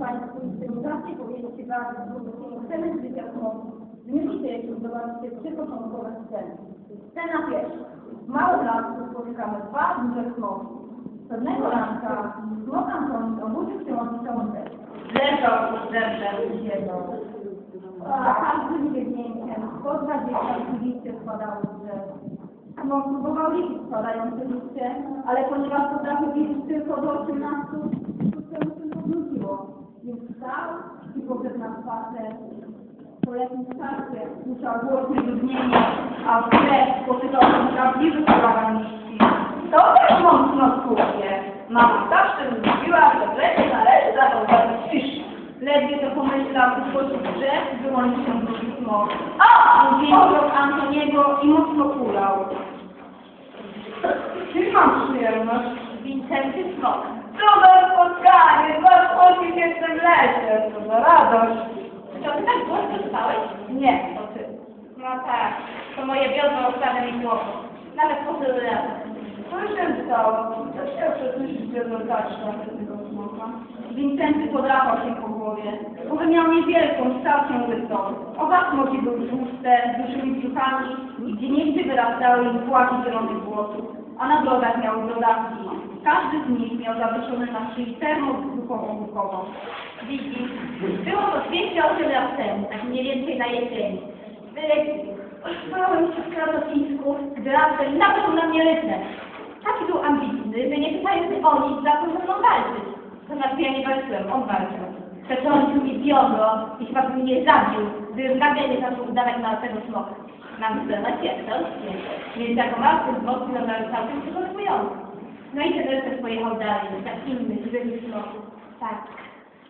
Państwu, demokrację powiedzieć bardzo dużo, chcemy życia smoku. Zmienicie się, zobaczcie trzy początkowe sceny. Scena pierwsza. Małym lasku spotykamy dwa duże smoki. Pewnego ranka smok Antoni obudził się od książek. Leżał pod drzewem jego. A każdym biegnięciem po 20 liście spadało z drzew. Smok próbował liczyć spadające liście, ale ponieważ potrafił liczyć tylko do 18, Wstał i poszedł na spacer. Po jakimś czasie Słyszał głośne dudnienie, a w tle się prawdziwy liści. To też mocno skutnie. Mama zawsze mówiła, że w lesie należy zachowywać ciszę. Ledwie to pomyślał, spośród drzew wyłonił się drugi smok. A! Pozdrow Antoniego i mocno kulał. Kim mam przyjemność? Wincenty Smok. Cudne spotkanie! Dwa smoki w jednym lesie. To za radość. To ty tak głośno czytałeś? Nie, to ty. No tak, to moje biodro ostatnio mi głowo. Nawet po tylu latach. Co się stało? Ja się przesłyszeć jednocześnie na tego smoka. Wincenty podrapał się po głowie. Głowy miał niewielką, całkiem łysą. Oba smoki były tłuste, z dużymi brzuchami i gdzie niegdzie wyrastały im płaki zielonych włosów, a na brodach miały brodawki. Każdy z nich miał zawieszony na szyi termos brzuchową łukową. Widzisz, było to 208 lat temu, tak mniej więcej na jesieni. Spałem się w kratocisku, gdy raptem napadł na mnie rycerz. Taki był ambitny, że nie pytając o nic, zaczął ze mną walczyć. To znaczy ja nie walczyłem, on walczył. Przetrącił mi biodro i chyba by mnie zabił, gdybym nagle nie zaczął udawać na tego smoka. Mam zderzać jak to Więc jako małszy z boku wyglądały całkiem przygotowująco. No i ten rycerz pojechał dalej, tak inny, żywy smok. Tak.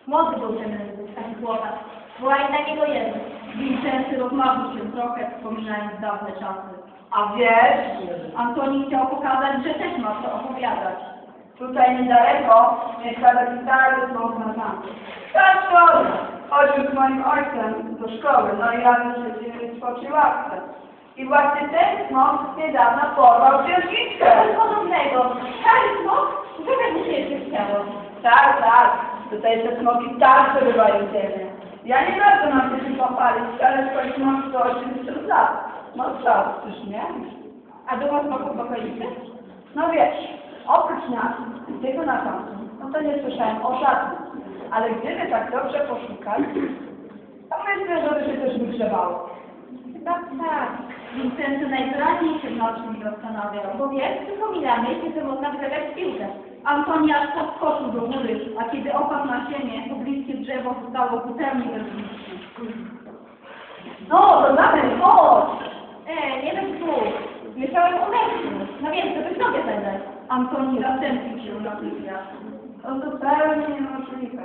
Młody był ten taki chłopak. Była i na niego jedna. Wincenty rozmarzył się trochę, wspominając dawne czasy. A wiesz, Antoni chciał pokazać, że też ma co opowiadać. Tutaj niedaleko mieszka taki stary na zamku. Tak, szkoda. Chodził z moim ojcem do szkoły, no i razem siedzimy w spocznej ławce. I właśnie ten smok niedawno porwał księżniczkę. Coś podobnego. Stary smok? Żeby mu się jeszcze chciało. Tak, tak. Tutaj te smoki także bywają ciemne. Ja nie bardzo mam się tym pochwalić, ale swoich mam 180 lat. No co, czyż nie? A dużo smoków w okolicy? No wiesz, oprócz nas, tego na tamtym, no to nie słyszałem o żadnym. Ale gdyby tak dobrze poszukać, to myślę, że by się też wygrzewało. Chyba tak. Wincenty najwyraźniej się nad czymś zastanawiał. Bo wiesz, przypomina mi się, że można wygrywać w piłkę. Antoni aż podskoczył do góry, a kiedy opadł na ziemię, pobliskie drzewo zostało zupełnie bezliczne. No, to dalej, chodź! E, nie wiem tu. Myślałem o mężczyzn. No wiem, to byś nogę zadać. Antoni zastępił się natychmiast. No to zupełnie niemożliwe.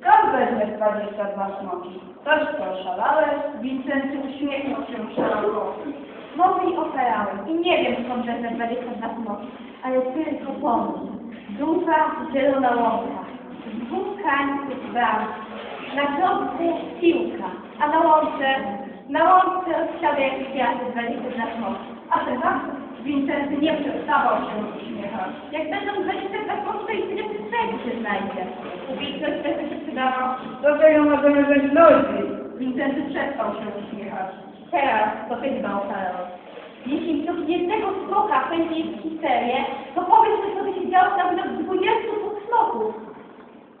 Skąd weźmiesz 22 smoki? Coś poszalałeś? Wincenty uśmiechnął się szeroko. Może i operałem. I nie wiem skąd wezmę 22 smoki. Ale tylko pomysł. Duża zielona łąka, z dwóch krańców bram, na kropce siłka, a na łące, na łące odsiadł jak kwiaty dwadzieścia na moc. A ten Wincenty nie przestawał się uśmiechać. Jak będą dwadzieścia na moc, to i tyle piosenek się znajdzie. Publiczność też się przydała. Do tego możemy być ludzi. Wincenty przestał się uśmiechać. Teraz to ty dbał, 10 lub jednego smoka pędzi w histerię, to powiedz, że sobie się działo tam nawet 20 smoków.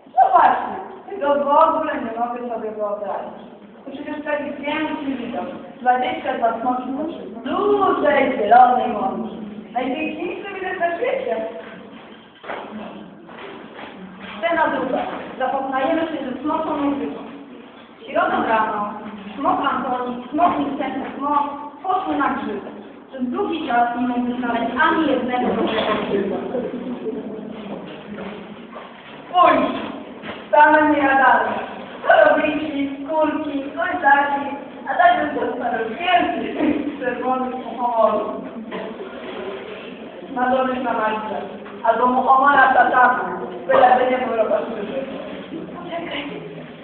No właśnie, tego w ogóle nie mogę sobie wyobrazić. To przecież tak piękny widok. 22 smoki w dużej zielonej łączy. Najpiękniejszy widok na świecie. Scena druga. Zapoznajemy się ze smoką muzyką. Środą rano smok Antoni, smok Nicenny, smok poszły na grzyby. Przez długi czas nie mogli znaleźć ani jednego dobrego grzyba. Spójrz, same niejadalne. Choroblici, skórki, kończaki, a także zostały wielki czerwonych muchomorów. Madony na malce, albo muchomora tatama, byleby nie był robaczywy.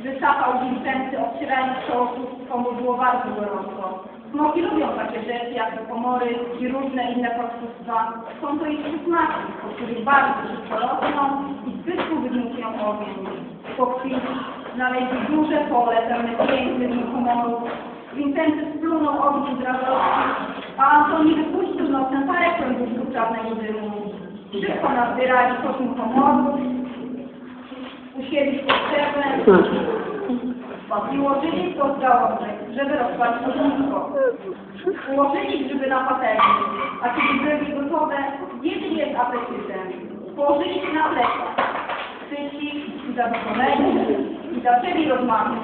Wysapał Wincenty, obcierając czołówką, bo było bardzo gorąco. Smoki lubią takie rzeczy jak pomory i różne inne podsłuchstwa. Są to ich smaki, po których bardzo szybko rosną i zbytku wydmuchują ogień. Po chwili znaleźli duże pole pełne pięknych humorów. Wincenty splunął ogień z radości, a Antoni wypuścił nocem parę kłębów czarnego dymu. Szybko nazbierali koszyn komorów, usiedli pod drzewem i ułożyli to zdrowych, żeby rozpalić ognisko. Ułożyli grzyby na patelni, a kiedy byli gotowe, zjedli je z apetytem. Położyli się na plecach, syci i zadowoleni i zaczęli rozmawiać.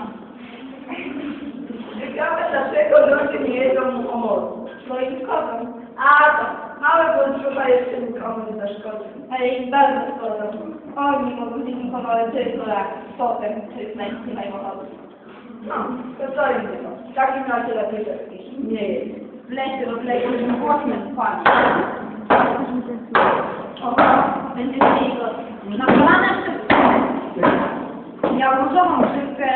Ciekawe, dlaczego ludzie nie jedzą humoru. No i szkodą, A, to małe bądźczuba jeszcze nikomu nie zaszkodzi. ale ich bardzo szkodą. Oni mogą się dziękowały tylko jak potem, czy jest najmniej najmochowy. No, to co innego. W takim razie lepiej wszystkich nie jeść. W lesie rozległy się głośne spanie. O, będzie mieli go na kolanach Miał różową grzywkę,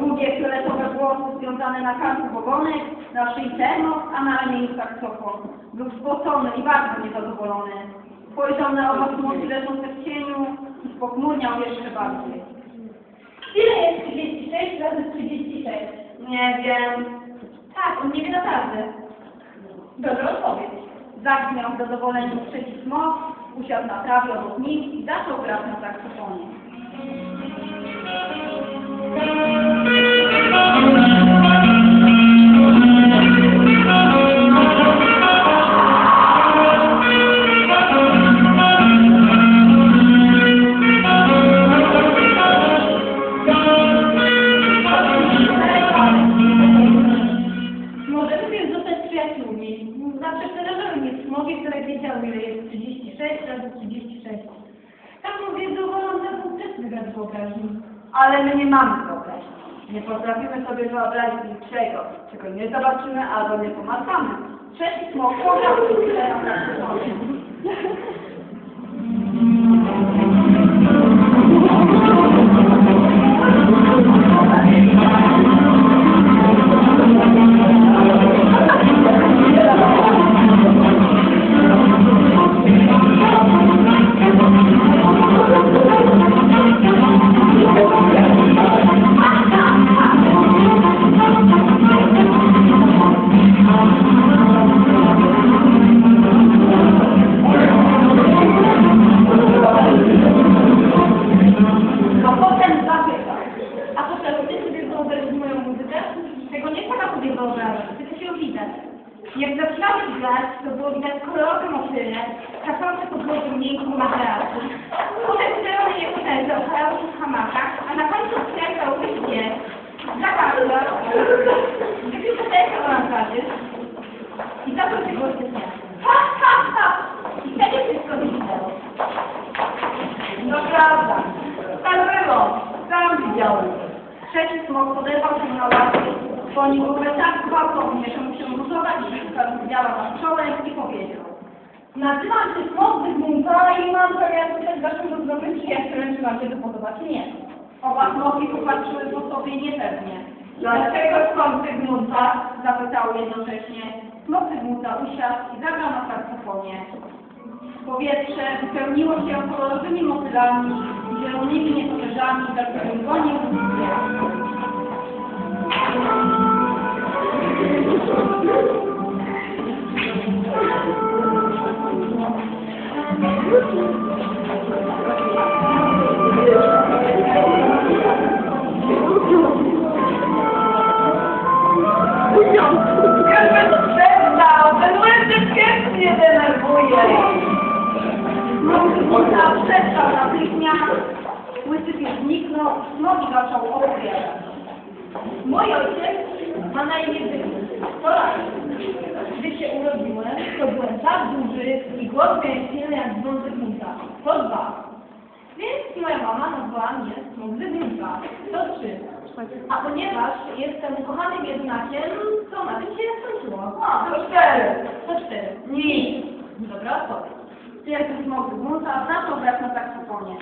długie fioletowe włosy związane na karku ogonek, na szyi termos, a na ramieniu saksofon. Był spocony i bardzo niezadowolony. Spojrzał na oba smoki leżące w cieniu i spochmurniał jeszcze bardziej. Ile jest 36 razy 36? Nie wiem. Tak, on nie wie naprawdę. Dobra odpowiedź. Zagrzmiał z zadowoleniem trzeci smok, usiadł na trawie obok nich i zaczął grać na saksofonie. Wyobraźni. Ale my nie mamy wyobraźni. Nie potrafimy sobie wyobrazić niczego, czego nie zobaczymy albo nie pomacamy. Trzeci smok pograł miękkim materacu. Zielone je się w hamakach, a na końcu skręcał wyście, zakazał, wypił butelkę oranżarzy i zaczął się śmiech. Ha, ha, ha! I wtedy wszystko zniknęło. No prawda. Tak było. Sam widziałem. Trzeci smok poderwał się na łapy, ponił głowę tak gwałtownie, że mu się różowa grzywka rozwiała na czołem i powiedział. Nazywam się Smok Zygmunta i mam zamiar pytać waszego zdrowym przyjacielem, czy wam się to podoba, czy nie. Oba smoki popatrzyły po sobie niepewnie. Dlaczego skąd Zygmunta? Zapytały jednocześnie. Smok Zygmunta usiadł i zagrał na saksofonie. Powietrze wypełniło się kolorowymi motylami, zielonymi nietoperzami, za którymi gonił smok zaczął opowiadać. Mój ojciec ma na imię. To lat. Gdy się urodziłem, to byłem tak duży i głos miałem silny jak dzwon Zygmunta. To dwa. Więc moja mama nazwała mnie Smok Zygmunta. To trzy. A ponieważ jestem ukochanym jednakiem, to na tym się skończyło. No, to cztery. To cztery. Nic. Dobra odpowiedź. Wielki smok Zygmunta zaczął grać na saksofonie.